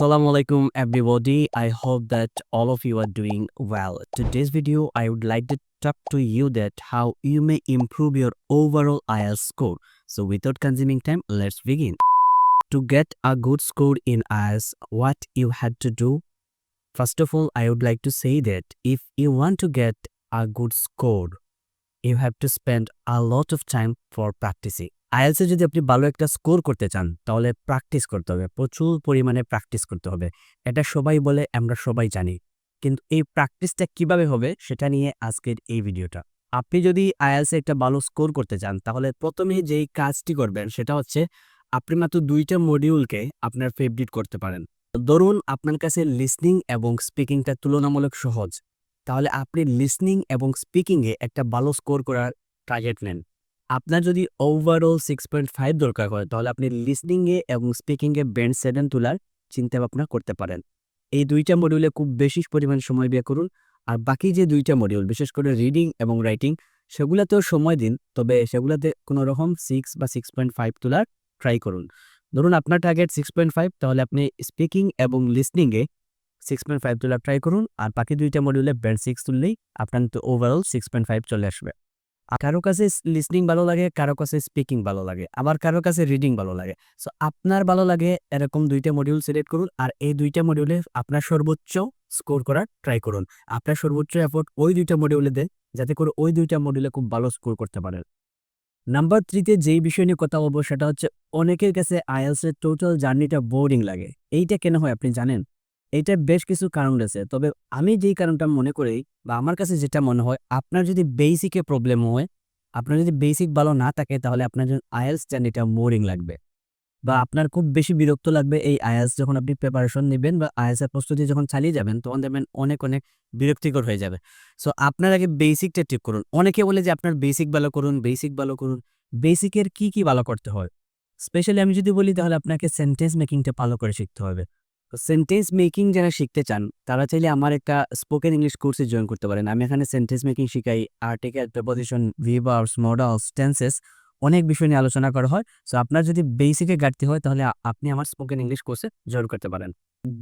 Assalamu alaikum everybody. I hope that all of you are doing well. Today's video I would like to talk to you that how you may improve your overall IELTS score. So without consuming time, let's begin. To get a good score in IELTS, what you had to do? First of all, I would like to say that if you want to get a good score, you have to spend a lot of time for practicing. আইএলসে যদি আপনি ভালো একটা score করতে চান, তাহলে practice করতে হবে। প্রচুর পরিমাণে প্র্যাকটিস করতে হবে। এটা সবাই বলে, আমরা সবাই জানি। কিন্তু এই প্র্যাকটিসটা কীভাবে হবে, সেটা নিয়ে আজকের এই ভিডিওটা। আপনি যদি আইএলসে একটা ভালো স্কোর করতে চান, তাহলে প্রথমে যেই কাজটি করবেন, সেটা হচ্ছে আপনি মাত্র দুইটা মডিউলকে আপনার ফেভারিট করতে পারেন। ধরুন, আপনার কাছে লিসনিং এবং স্পিকিংটা তুলনামূলক সহজ। তাহলে আপনি লিসনিং এবং স্পিকিংয়ে একটা ভালো স্কোর করার টার্গেট নেন। আপনার যদি ওভারঅল সিক্স পয়েন্ট ফাইভ দরকার হয়, তাহলে আপনি লিসনিংয়ে এবং স্পিকিংয়ে ব্যান্ড সেভেন তোলার চিন্তা ভাবনা করতে পারেন। এই দুইটা মডিউলে খুব বেশি পরিমাণ সময় ব্যয় করুন। আর বাকি যে দুইটা মডিউল বিশেষ করে রিডিং এবং রাইটিং সেগুলোতেও সময় দিন। তবে সেগুলোতে কোনো রকম সিক্স বা সিক্স পয়েন্ট ফাইভ তোলার ট্রাই করুন। ধরুন আপনার টার্গেট সিক্স পয়েন্ট ফাইভ তাহলে আপনি স্পিকিং এবং লিসনিংয়ে সিক্স পয়েন্ট ফাইভ তোলার ট্রাই করুন। আর বাকি দুইটা মডিউলে ব্যান্ড সিক্স তুললেই আপনার তো ওভারঅল সিক্স পয়েন্ট ফাইভ চলে আসবে। কারও কাছে লিসনিং ভালো লাগে, কারও কাছে স্পিকিং ভালো লাগে, আবার কারও কাছে রিডিং ভালো লাগে। সো আপনার ভালো লাগে এরকম দুইটা মডিউল সিলেক্ট করুন, আর এই দুইটা মডিউলে আপনার সর্বোচ্চ স্কোর করার ট্রাই করুন। আপনার সর্বোচ্চ এফোর্ট ওই দুইটা মডিউলে দেন, যাতে করে ওই দুইটা মডিউলে খুব ভালো স্কোর করতে পারেন। নাম্বার থ্রিতে যেই বিষয় নিয়ে কথা বলব, সেটা হচ্ছে অনেকের কাছে আইএলসের টোটাল জার্নিটা বোরিং লাগে। এইটা কেন হয় আপনি জানেন? এইটা বেশ কিছু কারণ রয়েছে। তবে আমি যেই কারণটা মনে করি বা আমার কাছে যেটা মনে হয়, আপনার যদি বেসিকে প্রবলেম হয়, আপনার যদি বেসিক ভালো না থাকে, তাহলে আপনার জন্য আইএলস জার্নিটা মোরিং লাগবে। বা আপনার খুব বেশি বিরক্ত লাগবে এই আইএলস যখন আপনি প্রিপারেশন নেবেন বা আইএলসের প্রস্তুতি যখন চালিয়ে যাবেন, তখন দেখবেন অনেক অনেক বিরক্তিকর হয়ে যাবে। সো আপনার আগে বেসিকটা ঠিক করুন। অনেকে বলে যে আপনার বেসিক ভালো করুন বেসিক ভালো করুন। বেসিকের কি কি ভালো করতে হয়? স্পেশালি আমি যদি বলি, তাহলে আপনাকে সেন্টেন্স মেকিংটা ভালো করে শিখতে হবে। সেন্টেন্স মেকিং যারা শিখতে চান, তারা চাইলে আমার একটা স্পোকেন ইংলিশ কোর্সে জয়েন করতে পারেন। আমি এখানে সেন্টেন্স মেকিং শিখাই article preposition verbs modals tenses অনেক বিষয় নিয়ে আলোচনা করা হয়। সো আপনার যদি বেসিকে ঘাটতি হয়, তাহলে আপনি আমার স্পোকেন ইংলিশ কোর্সে জয়েন করতে পারেন।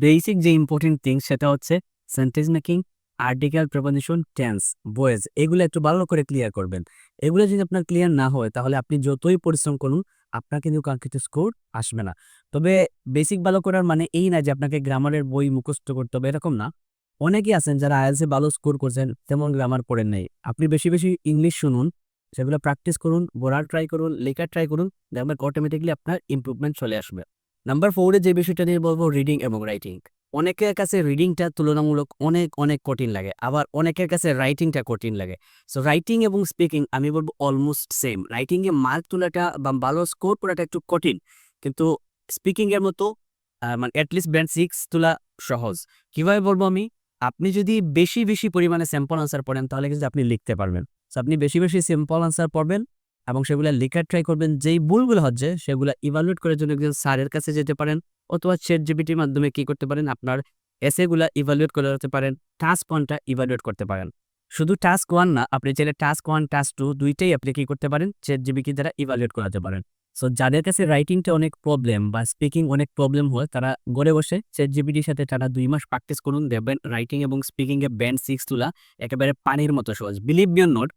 বেসিক যে ইম্পর্টেন্ট থিংস সেটা হচ্ছে sentence making article preposition tense voice এগুলো একটু ভালো করে ক্লিয়ার করবেন। এগুলো যদি আপনার ক্লিয়ার না হয়, তাহলে আপনি যতই পরিশ্রম করুন আপনার কিন্তু কাঙ্ক্ষিত স্কোর আসবে না। তবে বেসিক ভালো করার মানে এই না যে আপনাকে গ্রামারের বই মুখস্থ করতে হবে, এরকম না। অনেকেই আছেন যারা আইএলসে ভালো স্কোর করছেন, তেমন গ্রামার পড়েন নাই। আপনি বেশি বেশি ইংলিশ শুনুন, সেগুলো প্র্যাকটিস করুন বলার ট্রাই করুন, লেখার ট্রাই করুন, দেখবেন অটোমেটিকলি আপনার ইম্প্রুভমেন্ট চলে আসবে। নাম্বার ফোরে যে বিষয়টা নিয়ে বলব রিডিং এবং রাইটিং অনেকের কাছে রিডিংটা তুলনামূলক অনেক অনেক কঠিন লাগে। আবার অনেকের কাছে রাইটিংটা কঠিন লাগে। সো রাইটিং এবং স্পিকিং আমি বলব অলমোস্ট সেম রাইটিংয়ে মার্ক তোলাটা বা ভালো স্কোর করাটা একটু কঠিন। কিন্তু স্পিকিংয়ের মতো মানে অ্যাটলিস্ট ব্যান্ড সিক্স তোলা সহজ। কীভাবে বলব আমি? আপনি যদি বেশি বেশি পরিমাণে স্যাম্পল আনসার পড়েন, তাহলে কিন্তু আপনি লিখতে পারবেন। সো আপনি বেশি বেশি সিম্পল আনসার পড়বেন এবং সেগুলো লেখার ট্রাই করবেন। যেই ভুলগুলো হচ্ছে, সেগুলো ইভালুয়েট করার জন্য একজন স্যারের কাছে যেতে পারেন। অথবা চ্যাট জিপিটির মাধ্যমে কি করতে পারেন? আপনার এসেগুলা ইভালুয়েট করে রাখতে পারেন টাস্ক ওয়ানটা ইভালুয়েট করতে পারেন। শুধু টাস্ক ওয়ান না, আপনি চাইলে টাস্ক ওয়ান টাস্ক টু দুইটাই আপনি কি করতে পারেন? চ্যাট জিপিটি দ্বারা ইভালুয়েট করাতে পারেন। সো যাদের কাছে রাইটিংটা অনেক প্রবলেম বা স্পিকিং অনেক প্রবলেম হয়, তারা ঘরে বসে চ্যাট জিপিটির সাথে তারা দুই মাস প্র্যাকটিস করুন। দেখবেন রাইটিং এবং স্পিকিং এ ব্যান্ড সিক্স তোলা একেবারে পানির মতো সহজ। Believe beyond not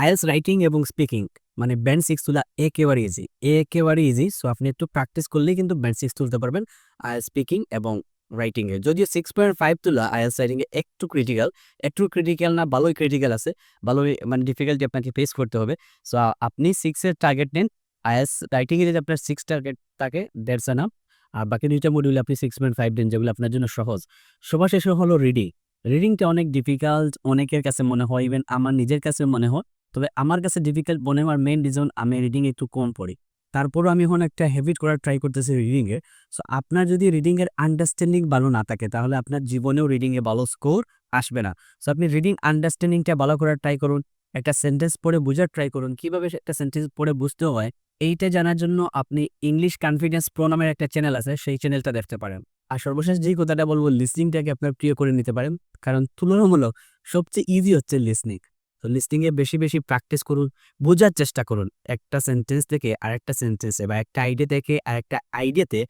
IELTS writing এবং স্পিকিং। মানে ব্যান্ড সিক্স তোলা একেবারে ইজি একেবারে ইজি সো আপনি একটু প্র্যাকটিস করলেই কিন্তু ব্যান্ড সিক্স তুলতে পারবেন আইএলস স্পিকিং এবং রাইটিং এ। যদিও সিক্স পয়েন্ট ফাইভ তোলা আইএলস রাইটিং এ একটু ক্রিটিক্যাল একটু ক্রিটিক্যাল না, ভালোই ক্রিটিক্যাল আছে। ভালোই মানে ডিফিকাল্টি আপনাকে ফেস করতে হবে। সো আপনি সিক্সের টার্গেট নেন। আইএস রাইটিংয়ে যদি আপনার সিক্স টার্গেট থাকে দেড়শো নাম আর বাকি দুইটা মডিউলে আপনি সিক্স পয়েন্ট ফাইভ দেন, যেগুলো আপনার জন্য সহজ। সবার শেষে হলো রিডিং রিডিংটা অনেক ডিফিকাল্ট অনেকের কাছে মনে হয় ইভেন আমার নিজের কাছে মনে হয়। তবে আমার কাছে ডিফিকাল্ট মনে হওয়ার মেইন রিজন আমি রিডিং একটু কম পড়ি। তারপরও আমি এখন একটা হ্যাবিট করার ট্রাই করতেছি রিডিংয়ে সো আপনার যদি রিডিংয়ের আন্ডারস্ট্যান্ডিং ভালো না থাকে, তাহলে আপনার জীবনেও রিডিংয়ে ভালো স্কোর আসবে না। সো আপনি রিডিং আন্ডারস্ট্যান্ডিংটা ভালো করার ট্রাই করুন, একটা সেন্টেন্স পড়ে বোঝার ট্রাই করুন। কীভাবে একটা সেন্টেন্স পড়ে বুঝতে হয়, এইটা জানার জন্য আপনি ইংলিশ কনফিডেন্স প্রো নামের একটা চ্যানেল আছে, সেই চ্যানেলটা দেখতে পারেন। আর সর্বশেষ যেই কথাটা বলব লিসনিংটাকে আপনার প্রিয় করে নিতে পারেন। কারণ তুলনামূলক সবচেয়ে ইজি হচ্ছে লিসনিং তো লিসনিংয়ে বেশি বেশি প্র্যাকটিস করুন, বোঝার চেষ্টা করুন। একটা সেন্টেন্স থেকে আরেকটা সেন্টেন্সে বা একটা আইডিয়া থেকে আরেকটা আইডিয়াতে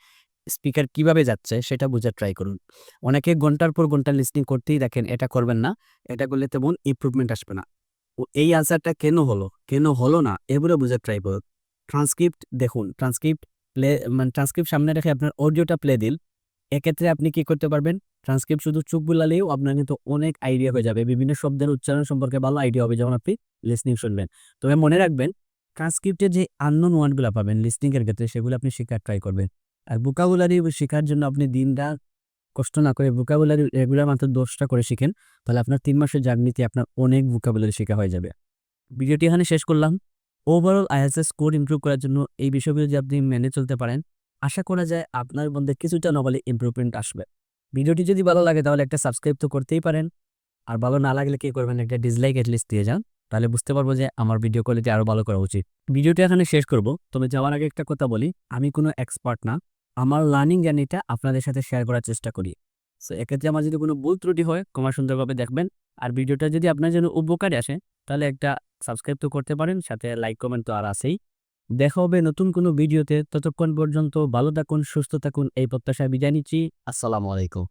স্পিকার কীভাবে যাচ্ছে সেটা বোঝার ট্রাই করুন। অনেকে ঘণ্টার পর ঘণ্টা লিসনিং করতেই দেখেন, এটা করবেন না, এটা করলে তেমন ইম্প্রুভমেন্ট আসবে না। এই আনসারটা কেন হলো কেন হলো না, এগুলো বোঝার ট্রাই করুন। ট্রান্সক্রিপ্ট দেখুন ট্রান্সক্রিপ্ট প্লে মানে ট্রান্সক্রিপ্ট সামনে রেখে আপনার অডিওটা প্লে দিন। এক্ষেত্রে আপনি কি করতে পারবেন? ট্রান্সক্রিপ্ট শুধু চোখ বুলালেও আপনার কিন্তু অনেক আইডিয়া হয়ে যাবে। বিভিন্ন শব্দের উচ্চারণ সম্পর্কে ভালো আইডিয়া হবে যখন আপনি লিসনিং শুনবেন। তবে মনে রাখবেন ট্রান্সক্রিপ্টে যে আননোন ওয়ার্ডগুলো পাবেন লিসনিংয়ের ক্ষেত্রে, সেগুলো আপনি শেখার ট্রাই করবেন। আর ভোকাবুলারি শেখার জন্য আপনি দিনরাত কষ্ট না করে ভোকাবুলারি রেগুলার মাত্র দশটা করে শিখেন, তাহলে আপনার তিন মাসের জার্নিতে আপনার অনেক ভোকাবুলারি শেখা হয়ে যাবে। ভিডিওটি এখানে শেষ করলাম। ওভারঅল আইএসএস স্কোর ইমপ্রুভ করার জন্য এই বিষয়গুলো যদি আপনি মেনে চলতে পারেন আশা করা যায় আপনার মধ্যে কিছুটা নবলে ইমপ্রুভমেন্ট আসবে। ভিডিওটি যদি ভালো লাগে তাহলে একটা সাবস্ক্রাইব তো করতেই পারেন। আর ভালো না লাগলে কি করবেন, একটা ডিসলাইক অ্যাটলিস্ট দিয়ে যান। তাহলে বুঝতে পারব যে আমার ভিডিও কোয়ালিটি আরও ভালো করা উচিত। ভিডিওটি এখানে শেষ করব। তবে যাওয়ার আগে একটা কথা বলি, আমি কোনো এক্সপার্ট না। আমার লার্নিং জার্নিটা আপনাদের সাথে শেয়ার করার চেষ্টা করি। সো এক্ষেত্রে আমার যদি কোনো ভুল ত্রুটি হয় কমা সুন্দরভাবে দেখবেন। আর ভিডিওটা যদি আপনার জন্য উপকারে আসে, তাহলে একটা সাবস্ক্রাইব তো করতে পারেন, সাথে লাইক কমেন্ট তো আর আছেই। দেখা হবে নতুন কোনো ভিডিওতে। ততক্ষণ পর্যন্ত ভালো থাকুন, সুস্থ থাকুন, এই প্রত্যাশায় বিদায় নিচ্ছি। আসসালামু আলাইকুম।